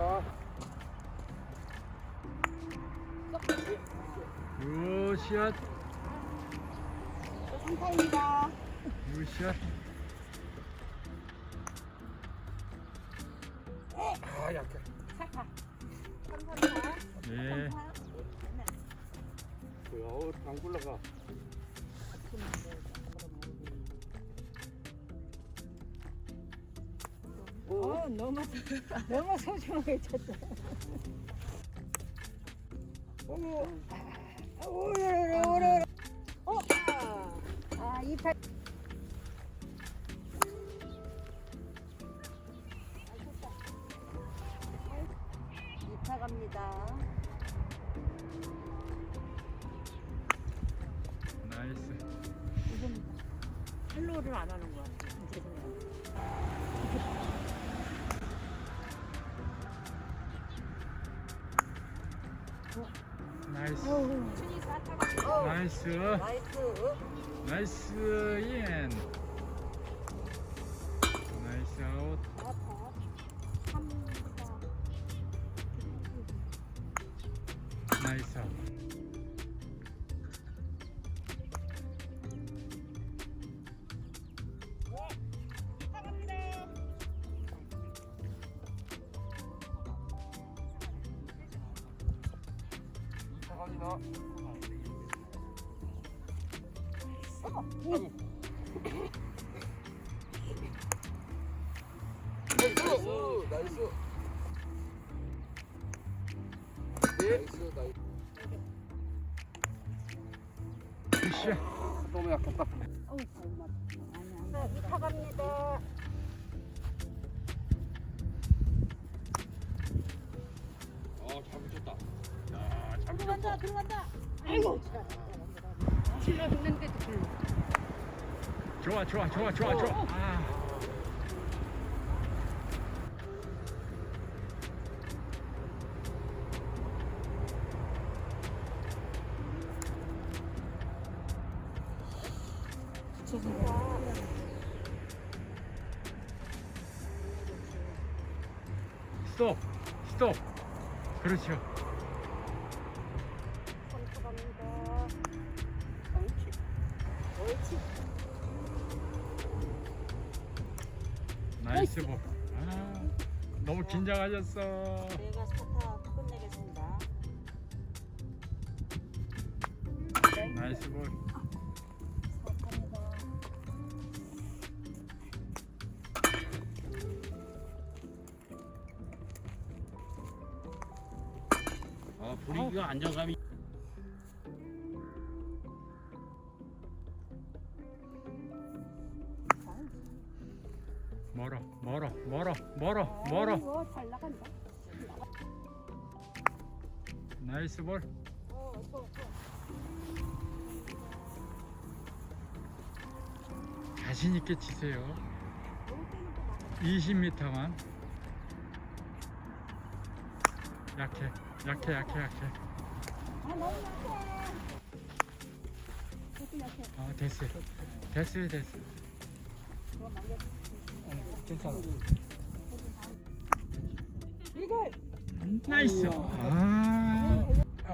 갑니다. 굿샷 상타입니다. 굿샷 아 약해. 사타. 삼삼사. 네 뭐야? 어, 당 굴러가. 어, 너무 너무 소중하게 쳤다. 오, 아, 오래오래 오래. 어, 아, 갑니다. 나이스 지금 팔로우를 안 하는 것같 나이스. 나이스. 나이스. 인. 나이스 아웃. 나이스 아웃 나이스, 나이스. 네. 나이스, 나이스. 너무 약했다. 어우, 정말. 아니, 아니. 이타 갑니다. 아, 잘 들어간다. 들어간다. 아이고. 실로 했는데도 불러. 좋아 좋아 좋아 좋아 좋아 아 스톱 스톱 그렇죠 나이스 볼 아, 너무 긴장하셨어 내가 사타 끝내겠습니다. 나이스 볼. 아, 분위기가 안정감이. 나이스 볼 어. 자신 있게 치세요 너무 빼는 거 많아. 20m만 약해 약해 약해 약해 아, 너무 약해. 조금 약해. 아 됐어요 됐어요 남겨. 괜찮아 이걸. 나이스 아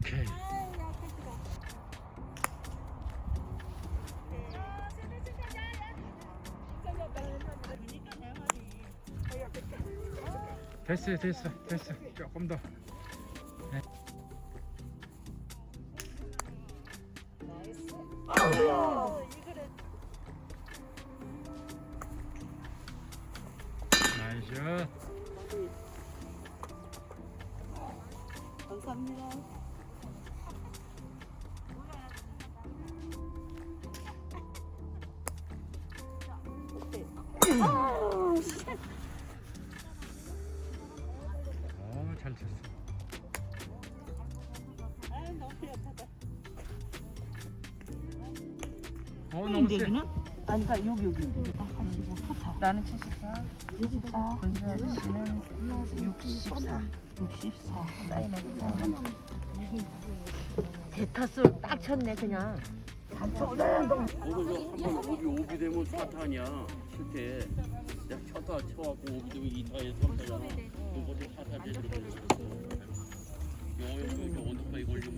오케이. 됐어요 됐어 됐어 조금 더. 나 너무 세 아니, 그러니까 여기 여기. 나는 74, 64, 권수아 씨는 64, 64. 사인해 대타수 딱 쳤네 그냥. 한번 오비 오비 되면 사탄이야. 실패. 내가 쳤다 쳐갖고 오비 되면 이타에 삼타잖아. 너못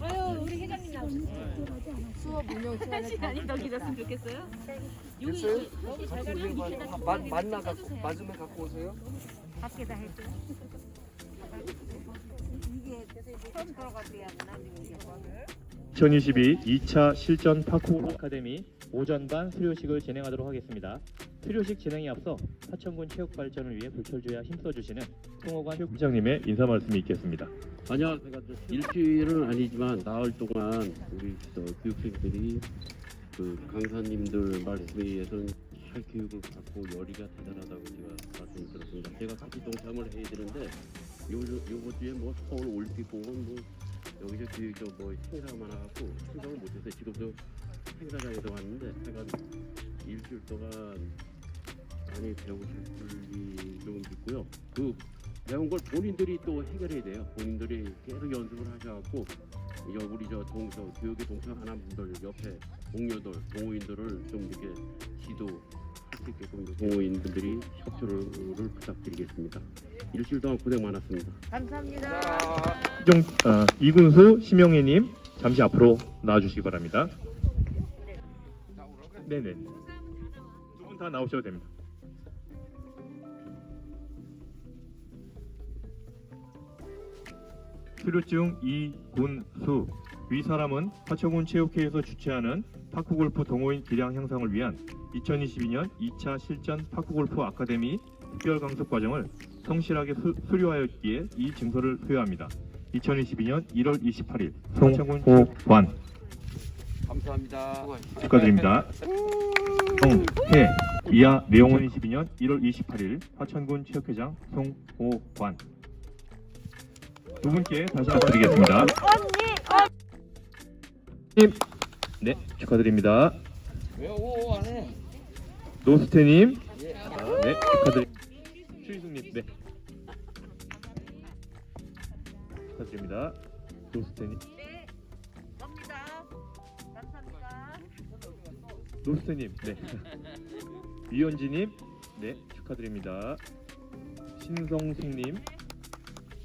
아유 우리 회장님 나오셨어요. 수업 운영 시간이 더 길었으면 좋겠어요. 됐어요? 여기 잘 가면 밑에다 마, 만나 갖고 맞으면 갖고 오세요. 밖에다 해줘. 이게 처음 들어갔대야 나중에 이게 2022 2차 실전 파쿠르 아카데미 오전반 수료식을 진행하도록 하겠습니다. 수료식 진행에 앞서 하천군 체육 발전을 위해 불철주야 힘써주시는 송호관 체육부장님의 인사 말씀이 있겠습니다. 만약 일주일은 아니지만 나흘 동안 우리 저 교육생들이 그 강사님들 말씀에 의해서는 잘 교육을 받고 열의가 대단하다고 제가 말씀드렸습니다. 제가 같이 동참을 해야 되는데 요 요번 주에 뭐 서울 올림픽공원 뭐 여기저기 저뭐 행사가 많아갖고 생각을 못했어요. 지금도 행사장에도 왔는데 하여간 일주일 동안 많이 배우실 분이 좀 있고요. 그 배운 걸 본인들이 또 해결해야 돼요. 본인들이 계속 연습을 하셔갖고 이제 우리 저 동, 저 교육에 동참하는 분들 옆에 동료들, 동호인들을 좀 이렇게 지도 할 수 있게끔 동호인분들이 협조를 부탁드리겠습니다. 일주일 동안 고생 많았습니다. 감사합니다. 이종, 어, 이군수 심영애님 잠시 앞으로 나와주시기 바랍니다. 네네. 두 분 다 나오셔도 됩니다. 수료증 이군수 위 사람은 화천군 체육회에서 주최하는 파크골프 동호인 기량 향상을 위한 2022년 2차 실전 파크골프 아카데미 특별 강습 과정을 성실하게 수, 수료하였기에 이 증서를 수여합니다. 2022년 1월 28일 송호관 감사합니다. 축하드립니다. 송혜 이하 내용은 22년 1월 28일 화천군 체육회장 송호관 두 분께 다시 한번 드리겠습니다. 님, 네 축하드립니다. 왜오 안 해? 노스테님, 예. 네 축하드립니다. 추희숙님, 네 축하드립니다. 노스테님, 네. 갑니다. 감사합니다. 노스테님, 네 위원지님, 네 축하드립니다. 신성숙님,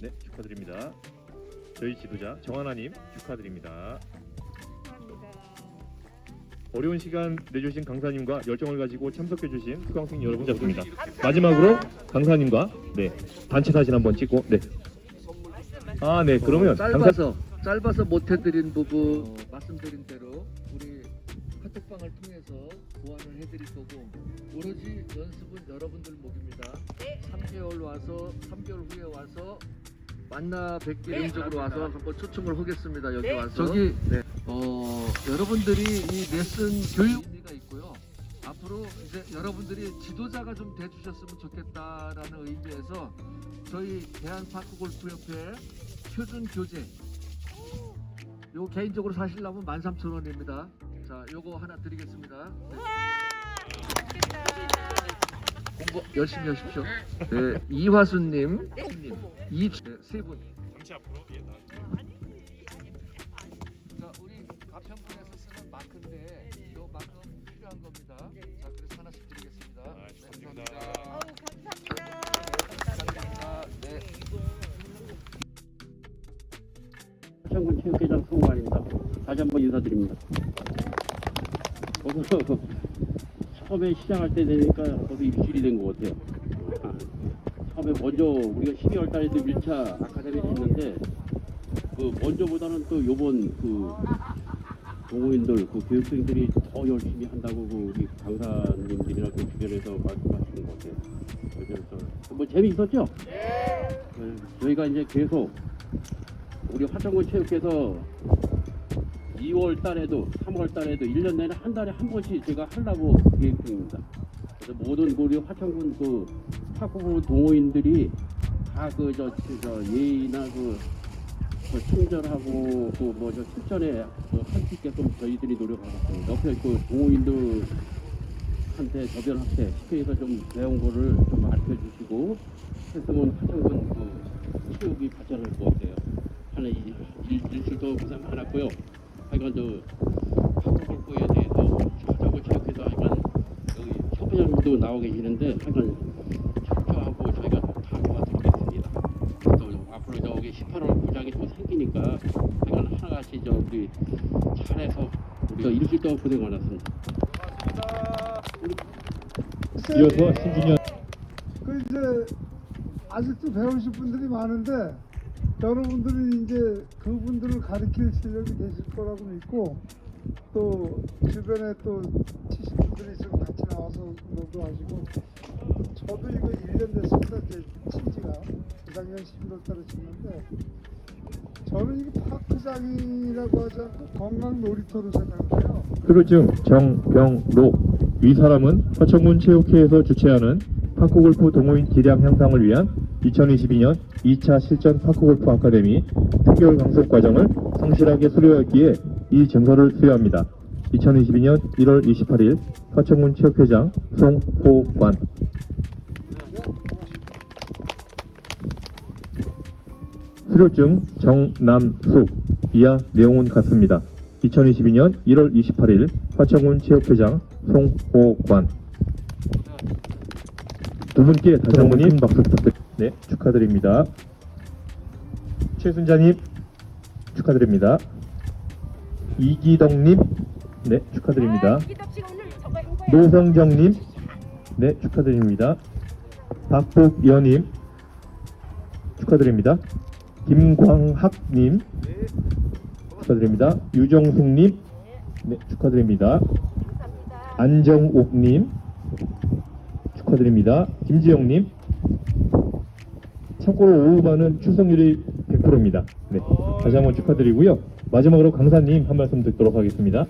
네 축하드립니다. 저희 지도자 정하나님 축하드립니다. 어려운 시간 내주신 강사님과 열정을 가지고 참석해주신 수강생 여러분 잡습니다. 마지막으로 강사님과 네 단체 사진 한번 찍고 네. 아 네 그러면 강사 짧아서 짧아서 못 해드린 부분 어, 말씀드린 대로 우리 카톡방을 통해서 보완을 해드릴 거고 오로지 연습은 여러분들 목입니다. 3개월 와서 3개월 후에 와서 만나 뵙기 개인적으로 와서 한번 초청을 하겠습니다. 여기 와서 저기 어, 여러분들이 이 레슨 교육 의미가 있고요. 앞으로 이제 여러분들이 지도자가 좀 돼주셨으면 좋겠다라는 의미에서 저희 대한파크골프협회 표준 교재 요 개인적으로 사시려면 13,000원입니다. 자, 요거 하나 드리겠습니다. 네. 열심히 하십시오. 네, 이화순님, 님, 이, 네, 세 분. 잠시 앞으로 예, 자, 우리 가평군에서 쓰는 마크인데 요 마크 필요한 겁니다. 자, 그래서 하나씩 드리겠습니다. 네, 감사합니다. 감사합니다. 감사합니다. 네. 하천군 체육회장 송관입니다. 다시 한번 인사드립니다. 저도 처음에 시작할 때 되니까 저도 일주일이 된 것 같아요. 처음에 먼저 우리가 12월 달에 도 1차 아카데미를 했는데 그 먼저보다는 또 요번 그 동호인들 그 교육생들이 더 열심히 한다고 그 우리 강사님들이나 그 주변에서 말씀하시는 것 같아요. 그래서 뭐 재미있었죠? 네. 저희가 이제 계속 우리 화천군 체육회에서 2월 달에도 3월 달에도 1년 내내 한 달에 한 번씩 제가 하려고 계획 중입니다. 그래서 모든 그 우리 화천군 그 탁구 동호인들이 다 그 저 저 예의나 그, 그 친절하고 그 뭐저 실전에 그 할수 있게끔 저희들이 노력하겠습니다. 옆에 그 동호인들한테 저변학생 시켜서 좀 배운 거를 좀 가르쳐 주시고 했으면 화천군 그 체육이 발전할 것 같아요. 일, 일주일도 고생 많았고요. 하여간 저 한국골프에 대해서 화장고 체육회도 하여간 여기 협회장님도 나오 계시는데 하여간 협조하고 저희가 다 도와드리겠습니다. 생기니까 그건 하나같이 저 우리 잘해서 우리가 일주일 동안 고생 많았습니다. 이어서 신준현 그 이제 아직도 배우실 분들이 많은데 여러분들이 이제 그분들을 가르칠 실력이 되실 거라고 믿고 또 주변에 또 치신 분들이 있으면 같이 나와서 노도 하시고 저도 이거 1년 됐습니다. 이제 친지가 작년 11월 달에 쳤는데 저는 이게 파크장이라고 하지 않고 건강 놀이터로 생각해요. 프로증 정병록 위 사람은 화천군 체육회에서 주최하는 파크골프 동호인 기량 향상을 위한 2022년 2차 실전 파크골프 아카데미 특별 강습 과정을 성실하게 수료했기에 이 증서를 수여합니다. 2022년 1월 28일 화천군 체육회장 송호관 수료증 정남숙 이하 내용은 같습니다. 2022년 1월 28일 화천군 체육회장 송호관 두 분께 다시 한 번 큰 박수 부탁드립니다. 네, 축하드립니다. 최순자님 축하드립니다. 이기덕님 네, 축하드립니다. 노성정님 네, 축하드립니다. 박복연님 축하드립니다. 김광학님 축하드립니다. 유정숙님 네, 축하드립니다. 안정옥님 축하드립니다. 김지영님 참고로 오후반은 출석률이 100%입니다. 네, 다시 한번 축하드리고요. 마지막으로 강사님 한 말씀 듣도록 하겠습니다.